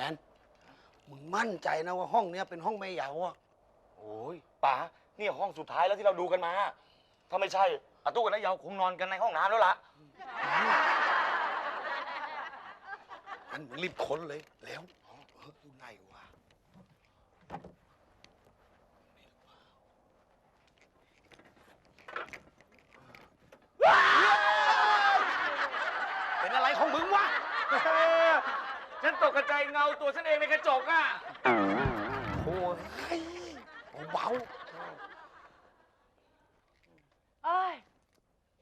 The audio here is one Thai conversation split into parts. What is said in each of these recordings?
มนมึงมั่นใจนะว่าห้องเนี้ยเป็นห้องแม่เยาว์อะโอ้ยป๋านี่ห้องสุดท้ายแล้วที่เราดูกันมา ถ้าไม่ใช่อาตู้กับนายเยาวคงนอนกันในห้องน้ำแล้วล่ะงั้นมึงรีบค้นเลยแล้วเอออยู่ไหนวะเป็นอะไรของมึงวะ ฉันตกกระจายเงาตัวฉันเองในกระจกอะโอ้ยเบาเอ้ย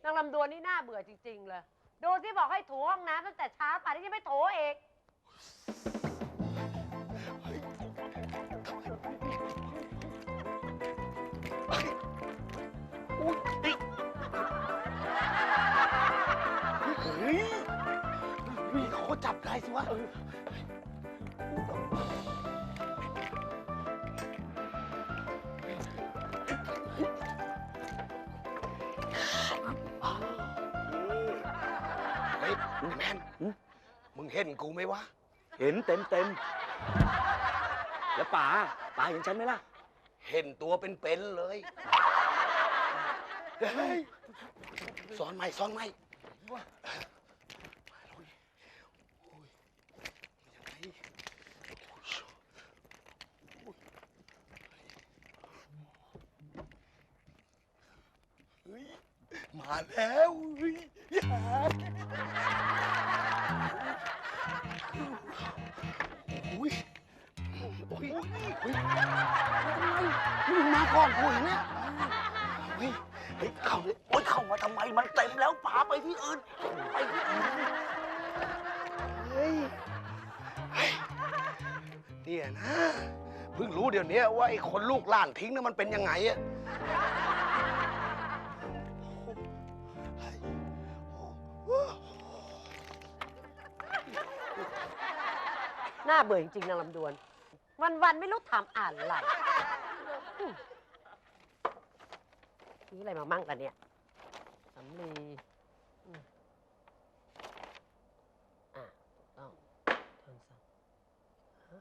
นางลำดวนนี่น่าเบื่อจริง ๆ เลย ดูที่บอกให้ถูห้องน้ำตั้งแต่เช้าป่านนี้ยังไม่โถเอง ก็จับได้สิวะเฮ้ยไอ้แมนมึงเห็นกูไหมวะ เห็นเต็มเต็มๆแล้วป๋าป๋าเห็นฉันไหมล่ะ เห็นตัวเป็นๆเลยเฮ้ยสอนไหมสอนไหม ฮ้ยมาแล้วเฮ้ยอย่าโอ้ยโอ้ยโอ้ยเฮ้ยมึงมาก่อนกูอีกเนี่ยเฮ้ยเฮ้ยเข้าเลยโอ้ยเข้ามาทำไมมันเต็มแล้วป๋าไปที่อื่นไปที่อื่นเฮ้ยเฮ้ยเนี่ยนะเพิ่งรู้เดี๋ยวนี้ว่าไอ้คนลูกหล้านทิ้งนั้นมันเป็นยังไงอะ น่าเบื่อจริงๆนางลำดวน วันๆไม่รู้ทำอะไรอืมนี่อะไรมามั่งกันเนี่ยสำลีอืมอะต้องโทรศัพท์ฮะ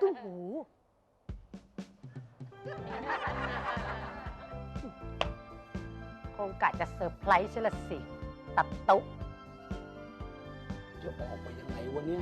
ตุ้มหู งกะจะเซอร์ไพรส์ใช่ละสิ ตัดตุ๊จะออกไปยังไงวันนี้